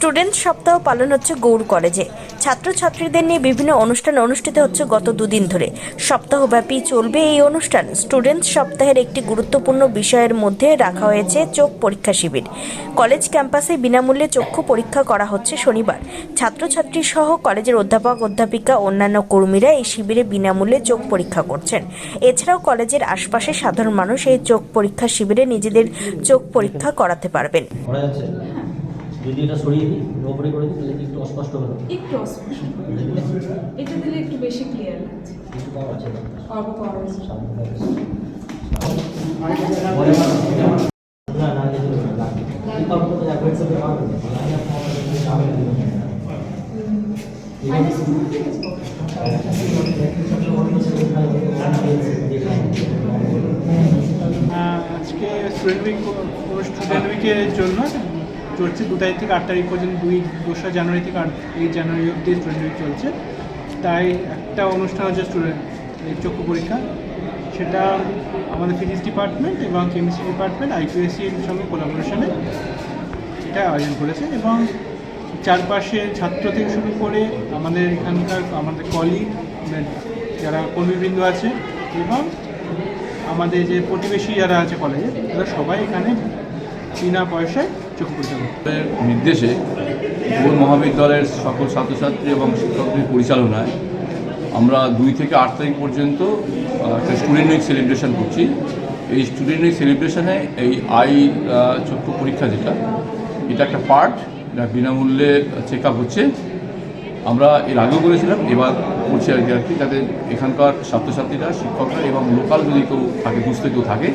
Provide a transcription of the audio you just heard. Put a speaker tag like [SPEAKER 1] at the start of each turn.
[SPEAKER 1] Student সপ্তাহ পালন হচ্ছে গৌড় কলেজে। ছাত্রছাত্রীদের নিয়ে বিভিন্ন অনুষ্ঠান অনুষ্ঠিত হচ্ছে গত দুদিন ধরে। সপ্তাহব্যাপী চলবে এই অনুষ্ঠান। স্টুডেন্ট সপ্তাহের একটি গুরুত্বপূর্ণ বিষয়ের মধ্যে রাখা হয়েছে চোখ পরীক্ষা শিবির। কলেজ ক্যাম্পাসে বিনামূল্যে চক্ষু পরীক্ষা করা হচ্ছে শনিবার। ছাত্রছাত্রী সহ কলেজের অধ্যাপক, অধ্যাপিকা, অন্যান্য কর্মীরা এই শিবিরে বিনামূল্যে চোখ পরীক্ষা করছেন। এছাড়াও কলেজের আশপাশে সাধারণ মানুষ এই চোখ পরীক্ষা শিবিরে নিজেদের চোখ পরীক্ষা করাতে পারবেন।
[SPEAKER 2] যদি এটা সরিয়ে দিই ওপরে করে দিই তাহলে কি একটু অস্পষ্ট হলো
[SPEAKER 3] একটু অস্পষ্ট এটা দিলে একটু বেশি ক্লিয়ার লাগছে।
[SPEAKER 2] একটু কম আছে না।
[SPEAKER 3] অল্প পাওয়ার
[SPEAKER 2] সামনে পাবে। না না কিছু না এই আমি
[SPEAKER 4] আজকে স্টুডেন্ট উইক স্টুডেন্ট উইকের জন্য চলছে, দু তারিখ থেকে আট তারিখ পর্যন্ত, দুই, দোসরা জানুয়ারি থেকে আট, এই জানুয়ারি অবধি স্টুডেন্ট উইক চলছে। তাই একটা অনুষ্ঠান হচ্ছে স্টুডেন্ট চক্ষু পরীক্ষা। সেটা আমাদের ফিজিক্স ডিপার্টমেন্ট এবং কেমিস্ট্রি ডিপার্টমেন্ট আইপিএসসির সঙ্গে কোলাবোরেশনে এটা আয়োজন করেছে এবং চারপাশে ছাত্র থেকে শুরু করে আমাদের এখানকার, আমাদের কলিগ যারা কর্মীবৃন্দ আছে এবং আমাদের যে প্রতিবেশী যারা আছে কলেজে তারা সবাই এখানে বিনা পয়সায় পরীক্ষা
[SPEAKER 5] এর নির্দেশে গৌড় মহাবিদ্যালয়ের সকল ছাত্রছাত্রী এবং শিক্ষকদের পরিচালনায় আমরা দুই থেকে আট তারিখ পর্যন্ত একটা স্টুডেন্ট উইক সেলিব্রেশন করছি। এই স্টুডেন্ট উইক সেলিব্রেশনে এই আই চক্ষু পরীক্ষা যেটা, এটা একটা পার্ট এটা বিনামূল্যে চেক আপ হচ্ছে। আমরা এর আগেও করেছিলাম, এবার করছি আর কি আর কি। যাতে এখানকার ছাত্রছাত্রীরা, শিক্ষকরা এবং লোকাল যদি কেউ থাকে, বুঝতে কেউ থাকে